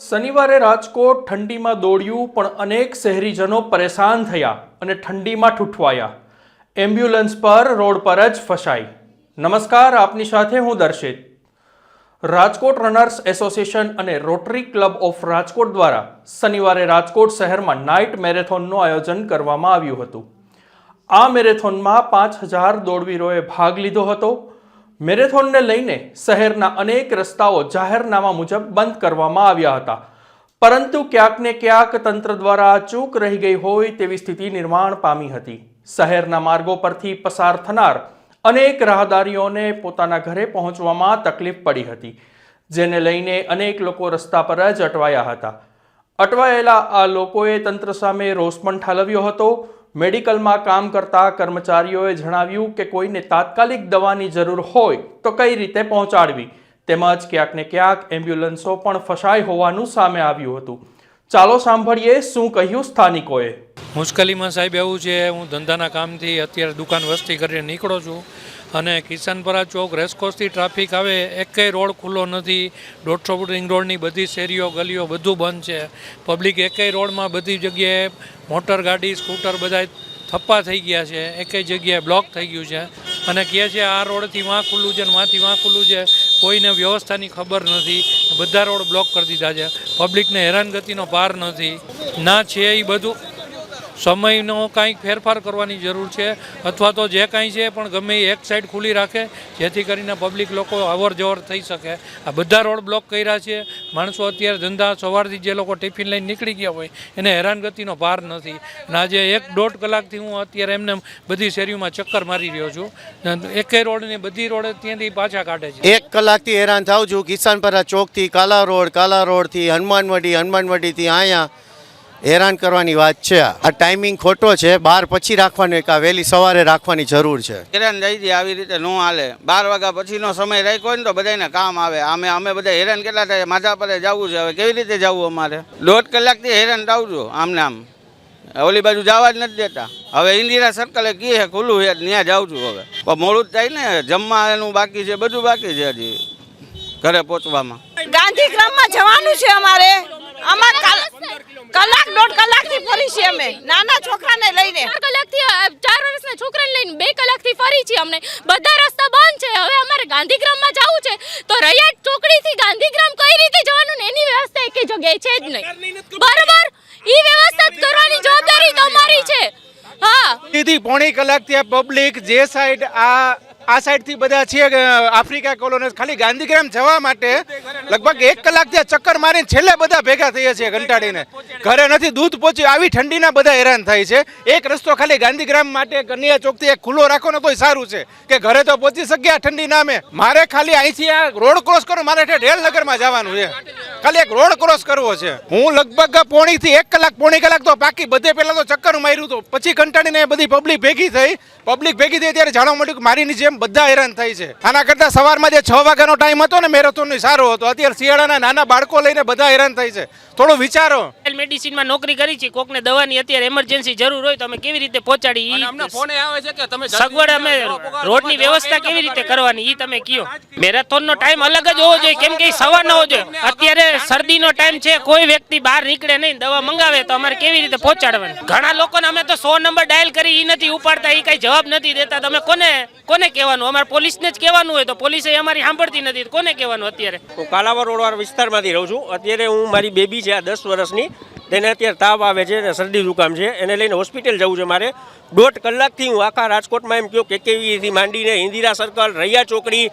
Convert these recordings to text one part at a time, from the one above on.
શનિવારે રાજકોટ ઠંડીમાં દોડ્યું, પણ અનેક શહેરીજનો પરેશાન થયા અને ઠંડીમાં ઠૂઠવાયા. એમ્બ્યુલન્સ પર, રોડ પર જ ફસાઈ. નમસ્કાર, આપની સાથે હું દર્શિત. રાજકોટ રનર્સ એસોસિએશન અને રોટરી ક્લબ ઓફ રાજકોટ દ્વારા શનિવારે રાજકોટ શહેરમાં નાઇટ મેરેથોનનું આયોજન કરવામાં આવ્યું હતું. આ મેરેથોનમાં પાંચ હજાર દોડવીરોએ ભાગ લીધો હતો. મેરેથોનને લઈને શહેરના અનેક રસ્તાઓ જાહેરનામા મુજબ બંધ કરવામાં આવ્યા હતા. પરંતુ ક્યાંક ને ક્યાંક તંત્ર દ્વારા ચૂક રહી ગઈ હોય તેવી સ્થિતિ નિર્માણ પામી હતી. શહેરના માર્ગો પરથી પસાર થનાર અનેક રાહદારીઓને પોતાના ઘરે પહોંચવામાં તકલીફ પડી હતી, જેને લઈને અનેક લોકો રસ્તા પર જ અટવાયા હતા. અટવાયેલા આ લોકોએ તંત્ર સામે રોષ પણ ઠાલવ્યો હતો. મેડિકલમાં કામ કરતા કર્મચારીઓએ જણાવ્યું કે કોઈને તાત્કાલિક દવાની જરૂર હોય તો કઈ રીતે પહોંચાડવી? તેમજ ક્યાંક ને ક્યાંક એમ્બ્યુલન્સો પણ ફસાઈ હોવાનું સામે આવ્યું હતું. ચાલો સાંભળીએ શું કહ્યું સ્થાનિકોએ. મુશ્કેલીમાં સાહેબ એવું છે. હું ધંધાના કામથી અત્યારે દુકાન વસ્તી કરીને નીકળો છું. અને કિસાનપરા ચોક રેસકોર્સથી ટ્રાફિક આવે, એકેય રોડ ખુલ્લો નથી. દોઢસો ફૂટ રિંગ રોડની બધી શેરીઓ, ગલીઓ બધું બંધ છે. પબ્લિક એકેય રોડમાં બધી જગ્યાએ મોટર ગાડી સ્કૂટર બધા થપ્પા થઈ ગયા છે. એકેય જગ્યાએ બ્લોક થઈ ગયું છે. અને કહે છે આ રોડથી વાં ખુલ્લું છે ને વાંથી વાં ખુલ્લું છે. કોઈને વ્યવસ્થાની ખબર નથી. બધા રોડ બ્લોક કરી દીધા છે. પબ્લિકને હેરાનગતિનો પાર નથી. ના છે એ બધું. સમયનો કાંઈક ફેરફાર કરવાની જરૂર છે અથવા તો જે કાંઈ છે પણ ગમે એક સાઈડ ખુલ્લી રાખે, જેથી કરીને પબ્લિક લોકો અવર જવર થઈ શકે. આ બધા રોડ બ્લોક કર્યા છે. માણસો અત્યારે ધંધા સવારથી જે લોકો ટિફિન લઈને નીકળી ગયા હોય, એને હેરાનગતિનો ભાર નથી. અને આજે એક દોઢ કલાકથી હું અત્યારે એમને બધી શેરીઓમાં ચક્કર મારી રહ્યો છું. એકેય રોડને બધી રોડ ત્યાંથી પાછા કાઢે છે. એક કલાકથી હેરાન થાવ છું. કિસાનપરા ચોકથી, કાલા રોડ, કાલા રોડથી, હનુમાનવાડી, હનુમાનવાડીથી અહીંયા હેરાન કરવાની વાત છે આ. ટાઈમિંગ ખોટો છે. બાર પછી રાખવાનો એક આ વહેલી સવારે રાખવાની જરૂર છે. હેરાન થઈ જાય આવી રીતે ન હાલે. બાર વાગ્યા પછીનો સમય રાખ્યો હોય ને તો બધાને કામ આવે. અમે અમે બધા હેરાન કેટલા થાય? માથા પર જવું છે હવે. કેવી રીતે જવું અમારે? દોઢ કલાકથી હેરાન છું આમને આમ. ઓલી બાજુ જવા જ નથી દેતા. હવે ઇન્દિરા સર્કલે કી હે ખુલ્લું છે ત્યાં જાઉં છું હવે. પણ મોડું જ થાય ને. જમવા એનું બાકી છે બધું બાકી છે હજી. ઘરે પહોંચવામાં. ગાંધીગ્રામમાં જવાનું છે અમારે. કલ- કલાક દોઢ કલાકથી ફરી છે અમે. નાના છોકરાને લઈને. ચાર કલાકથી અ, ચાર વર્ષના છોકરાને લઈને બે કલાકથી ફરી છીએ અમને. બધા રસ્તા બંધ છે. હવે અમારે ગાંધીગ્રામમાં જવું છે. તો રૈયાટ ચોકડીથી ગાંધીગ્રામ કઈ રીતે જવાનું ને એની વ્યવસ્થા એક જગ્યાએ છે જ નહીં. બરોબર? ઈ વ્યવસ્થા કરવાની જવાબદારી તમારી છે. હા. સીધી પોણી કલાકથી થી પબ્લિક જે સાઈડ આ આ સાઈડથી બધા છે આફ્રિકા કોલોનીઝ ખાલી ગાંધીગ્રામ જવા માટે લગભગ એક કલાક ત્યાં ચક્કર મારીને છેલ્લે બધા ભેગા થઈએ છીએ કંટાળીને ઘરે નથી, દૂધ પહોંચ્યું આવી ઠંડીના બધા હેરાન થાય છે. એક રસ્તો ખાલી ગાંધીગ્રામ માટે કન્યા ચોકથી એક ખુલ્લો રાખો ને તોય સારું છે. કે ઘરે તો પહોંચી શકીએ આ ઠંડી નામે. મારે ખાલી અહીંથી આ રોડ ક્રોસ કરો મારે રેલનગરમાં જવાનું છે. ખાલી એક રોડ ક્રોસ કરવો છે. હું લગભગ પોણીથી એક કલાક, પોણી કલાક તો બાકી બધે પહેલા તો ચક્કર માર્યું હતું પછી કંટાળીને બધી પબ્લિક ભેગી થઈ. પબ્લિક ભેગી થઈ ત્યારે જાણવા મળ્યું કે મારીની જેમ બધા હેરાન થાય છે. આના કરતા સવારમાં જે છ વાગ્યાનો ટાઈમ હતો ને મેરેથોન સારો હતો, અત્યારે શિયાળાના નાના બાળકો લઈને બધા હેરાન થાય છે. થોડું વિચારો. મેડિસિનમાં નોકરી કરી છે કોકને દવાની અત્યારે એમરજન્સી જરૂર હોય તો અમે કેવી રીતે પહોંચાડી ઈ સગવડ અમે રોડની વ્યવસ્થા કેવી રીતે કરવાની ઈ તમે કયો. મેરેથોનનો ટાઈમ અલગ જ હોવો જોઈએ કેમ કે સવારનો હોવો જોઈએ. અત્યારે શરદીનો ટાઈમ છે કોઈ વ્યક્તિ બહાર નીકળે નહીં દવા મંગાવે તો અમારે કેવી રીતે પહોંચાડવાની? ઘણા લોકોને અમે તો સો નંબર ડાયલ કરી ઈ નથી ઉપાડતા ઈ કઈ જવાબ નથી દેતા. તમે કોને કોને કહેવાનું? અમારે પોલીસને જ કહેવાનું હોય તો પોલીસે અમારી સાંભળતી નથી કોને કહેવાનું અત્યારે? હું કાલાવર રોડવાળા વિસ્તારમાંથી રહું છું. અત્યારે હું મારી બેબી છે આ દસ વર્ષની. તેને અત્યારે તાવ આવે છે અને શરદી જુકામ છે. એને લઈને હોસ્પિટલ જવું છે મારે. દોઢ કલાકથી હું આખા રાજકોટમાં એમ કહ્યું કે કેવીથી માંડીને ઇન્દિરા સર્કલ રૈયા ચોકડી,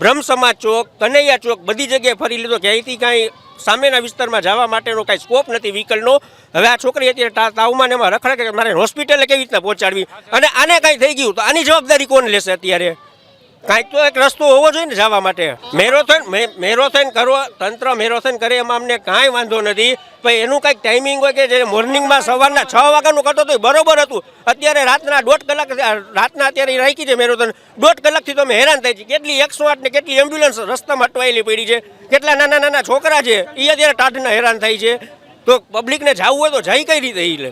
બ્રહ્મ સમાજ ચોક, કનૈયા ચોક બધી જગ્યાએ ફરી લીધો. ક્યાંયથી કાંઈ સામેના વિસ્તારમાં જવા માટેનો કાંઈ સ્કોપ નથી વ્હીકલનો હવે આ છોકરી અત્યારે તાવમાં એમાં રખડે મારે હોસ્પિટલે કેવી રીતના પહોંચાડવી? અને આને કાંઈ થઈ ગયું તો આની જવાબદારી કોણ લેશે અત્યારે? કાંઈક તો એક રસ્તો હોવો જોઈએ ને જવા માટે. મેરોથોન મેરોથન કરવો તંત્ર મેરોથોન કરે એમાં અમને કાંઈ વાંધો નથી. પણ એનું કંઈક ટાઈમિંગ હોય કે જે મોર્નિંગમાં સવારના છ વાગ્યાનું કરતો તો બરોબર હતું. અત્યારે રાતના દોઢ કલાક રાતના અત્યારે રાખી છે મેરોથોન દોઢ કલાકથી તો અમે હેરાન થાય છે કેટલી એકસો આઠ ને કેટલી એમ્બ્યુલન્સ રસ્તામાં અટવાયેલી પડી છે. કેટલા નાના નાના છોકરા છે. એ અત્યારે ટાઢના હેરાન થાય છે. તો પબ્લિકને જવું હોય તો જાય કઈ રીતે એ લે?